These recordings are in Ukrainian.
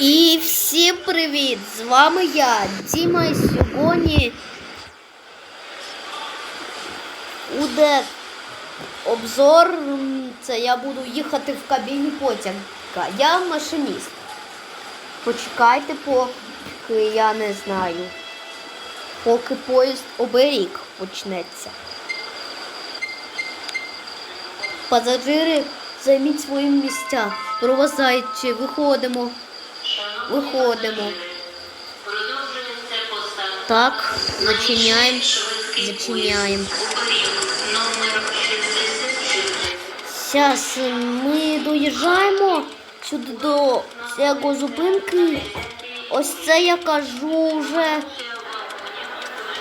І всім привіт! З вами я, Діма, і сьогодні буде обзор. Це я буду їхати в кабіні потяга. Я машиніст. Почекайте, поки я не знаю. Поки поїзд оберіг почнеться. Пасажири, займіть свої місця. Провозайте, виходимо. Виходимо. Так, зачиняємо. Зачиняємо. поїзд «Укріл» номер 64. Зараз ми доїжджаємо сюди до цього зупинки. Ось це я кажу вже.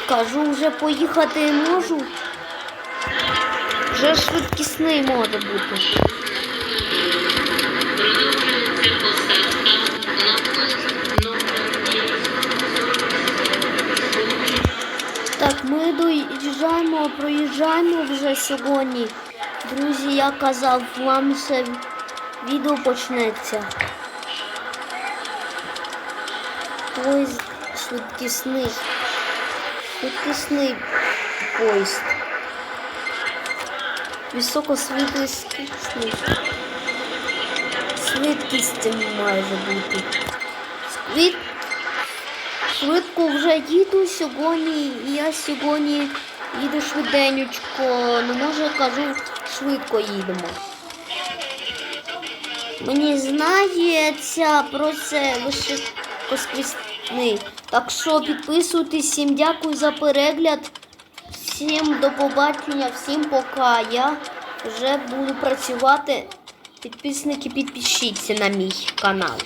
Кажу, вже поїхати можу. Вже швидкісний може бути. Так, ми доїжджаємо, проїжджаємо вже сьогодні. Друзі, я казав, вам це відео почнеться. Поїзд швидкісний. Швидкісний поїзд. Високосвітлісний. Швидкість майже бути. Швид... Швидко вже їду сьогодні, і я сьогодні їду швиденючко. Не може кажу, швидко їдемо. Мені знається про це високоскрісний. Так що підписуйтесь, всім дякую за перегляд. Всім до побачення, всім пока. Я вже буду працювати. Підписники, підпишіться на мій канал.